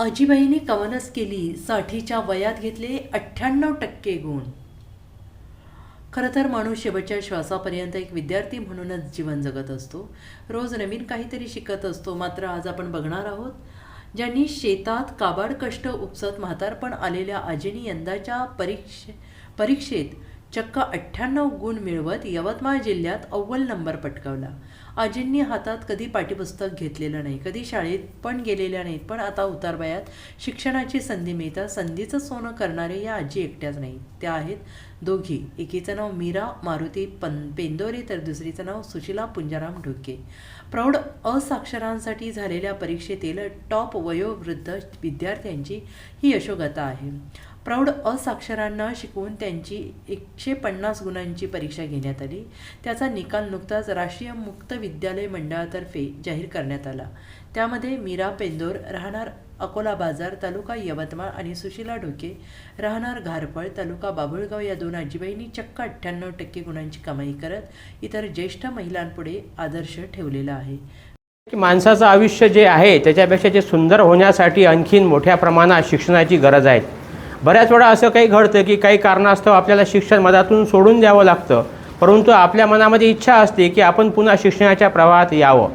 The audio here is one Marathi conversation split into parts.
आजीबाईने कवनस केली साठीच्या वयात घेतले अठ्ठ्याण्णव टक्के गुण. खरं तर माणूस शेवटच्या श्वासापर्यंत एक विद्यार्थी म्हणूनच जीवन जगत असतो. रोज नवीन काहीतरी शिकत असतो मात्र आज आपण बघणार आहोत ज्यांनी शेतात काबाड कष्ट उपसत म्हातारपण आलेल्या आजीनी यंदाच्या परीक्षे परीक्षेत चक्क अठ्ठ्याण्णव गुण मिळवत यवतमाळ जिल्ह्यात अव्वल नंबर पटकावला. आजींनी हातात कधी पाठ्यपुस्तक घेतलेलं नाही कधी शाळेत पण गेलेल्या नाहीत पण आता उतारवयात. शिक्षणाची संधी मिळतात संधीचं सोनं करणारे या आजी एकट्याच नाहीत. त्या आहेत दोघी. एकीचं नाव मीरा मारुती पन पेंदोरे तर दुसरीचं नाव सुशिला पुंजाराम ढोके. प्रौढ असाक्षरांसाठी झालेल्या परीक्षेतील टॉप वयोवृद्ध विद्यार्थ्यांची ही यशोगाथा आहे. प्रौढ असाक्षरांना शिकवून त्यांची एकशे पन्नास गुणांची परीक्षा घेण्यात आली. त्याचा निकाल नुकताच राष्ट्रीय मुक्त विद्यालय मंडळातर्फे जाहीर करण्यात आला. त्यामध्ये मीरा पेंदोर राहणार अकोला बाजार तालुका यवतमाळ आणि सुशिला ढोके राहणार घारफळ तालुका बाभुळगाव या दोन आजीबाईंनी चक्क अठ्ठ्याण्णव टक्के गुणांची कमाई करत इतर ज्येष्ठ महिलांपुढे आदर्श ठेवलेला आहे. की माणसाचं आयुष्य जे आहे त्याच्यापेक्षा जे सुंदर होण्यासाठी आणखीन मोठ्या प्रमाणात शिक्षणाची गरज आहे. बऱ्याच वेळा असं काही घडतं की काही कारणास्तव आपल्याला शिक्षण मधातून सोडून द्यावं लागतं. परंतु आपल्या मनामध्ये इच्छा असते की आपण पुन्हा शिक्षणाच्या प्रवाहात यावं.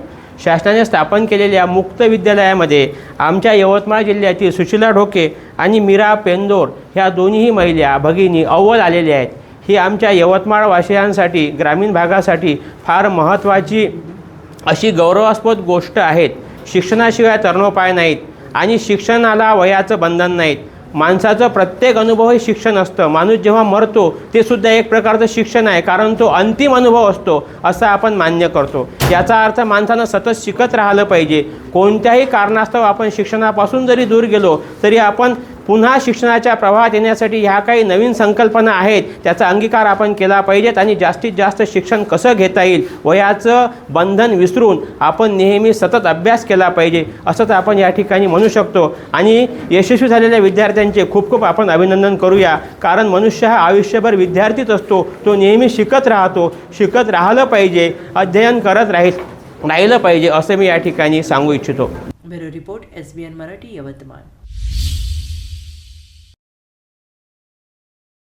शासनाने स्थापन केलेल्या मुक्त विद्यालयामध्ये आमच्या यवतमाळ जिल्ह्यातील सुशिला ढोके आणि मीरा पेंदोर ह्या दोन्हीही महिला भगिनी अव्वल आलेल्या आहेत. ही आमच्या यवतमाळ वासियांसाठी ग्रामीण भागासाठी फार महत्त्वाची अशी गौरवास्पद गोष्ट आहेत. शिक्षणाशिवाय तरणोपाय नाहीत आणि शिक्षणाला वयाचं बंधन नाहीत. माणसाचं प्रत्येक अनुभव हे शिक्षण असतं. माणूस जेव्हा मरतो ते सुद्धा एक प्रकारचं शिक्षण आहे कारण तो अंतिम अनुभव असतो असं आपण मान्य करतो. याचा अर्थ माणसानं सतत शिकत राहिलं पाहिजे. कोणत्याही कारणास्तव आपण शिक्षणापासून जरी दूर गेलो तरी आपण पुन्हा शिक्षणाच्या प्रवाहात येण्यासाठी ह्या काही नवीन संकल्पना आहेत त्याचा अंगीकार आपण केला पाहिजेत आणि जास्तीत जास्त शिक्षण कसं घेता येईल वयाचं बंधन विसरून आपण नेहमी सतत अभ्यास केला पाहिजे असंच आपण या ठिकाणी म्हणू शकतो. आणि यशस्वी झालेल्या विद्यार्थ्यांचे खूप खूप आपण अभिनंदन करूया. कारण मनुष्य हा आयुष्यभर विद्यार्थीच असतो तो नेहमी शिकत राहतो शिकत राहिलं पाहिजे अध्ययन करत राहील राहिलं पाहिजे असं मी या ठिकाणी सांगू इच्छितो. Bureau report S B N Marathi Yavatmal.